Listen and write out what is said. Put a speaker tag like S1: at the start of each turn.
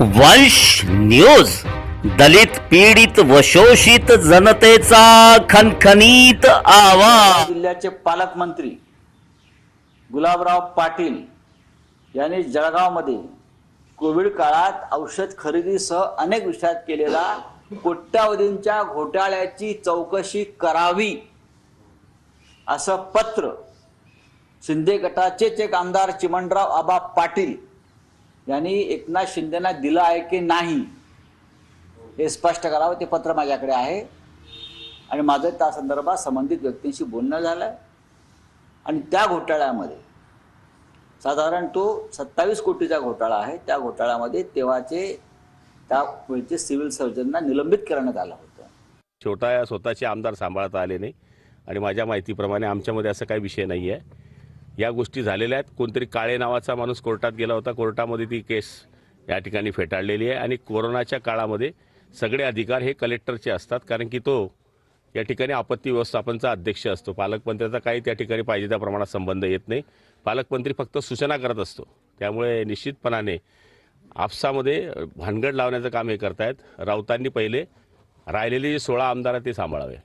S1: वंश न्यूज. दलित पीडित व शोषित जनतेचा खनखनीत आवाज.
S2: जिल्ह्याचे पालकमंत्री गुलाबराव पाटील यांनी जळगावमध्ये कोविड काळात औषध खरेदीसह अनेक विषयात केलेला कोट्यावधींच्या घोटाळ्याची चौकशी करावी असं पत्र शिंदे गटाचेच एक आमदार चिमणराव आबा पाटील यांनी एकनाथ शिंदेना दिलं आहे की नाही हे स्पष्ट करावं ते पत्र माझ्याकडे आहे. आणि माझं त्या संदर्भात संबंधित व्यक्तींशी बोलणं झालं आहे आणि त्या घोटाळ्यामध्ये साधारण तो सत्तावीस कोटीचा घोटाळा आहे त्या घोटाळ्यामध्ये तेव्हाचे त्यावेळचे सिव्हिल सर्जनना निलंबित करण्यात आलं होतं.
S3: छोटा स्वतःचे आमदार सांभाळता आले नाही. आणि माझ्या माहितीप्रमाणे आमच्यामध्ये असं काही विषय नाही आहे या गोष्टी झालेल्या आहेत. कोणतरी काळे नावाचा माणूस कोर्टात गेला होता. कोर्टामध्ये ती केस या ठिकाणी फेटाळलेली आहे आणि कोरोनाच्या काळामध्ये सगळे अधिकार हे कलेक्टरचे असतात कारण की तो या ठिकाणी आपत्ती व्यवस्थापनचा अध्यक्ष असतो. पालकमंत्र्याचा काही त्या ठिकाणी पाहिजे त्या प्रमाणात संबंध येत नाही. पालकमंत्री फक्त सूचना करत असतो. त्यामुळे निश्चितपणाने आपसामध्ये भानगड लावण्याचं काम हे करतायत. राऊतांनी पहिले राहिलेले जे सोळा आमदार आहेत ते सांभाळावे.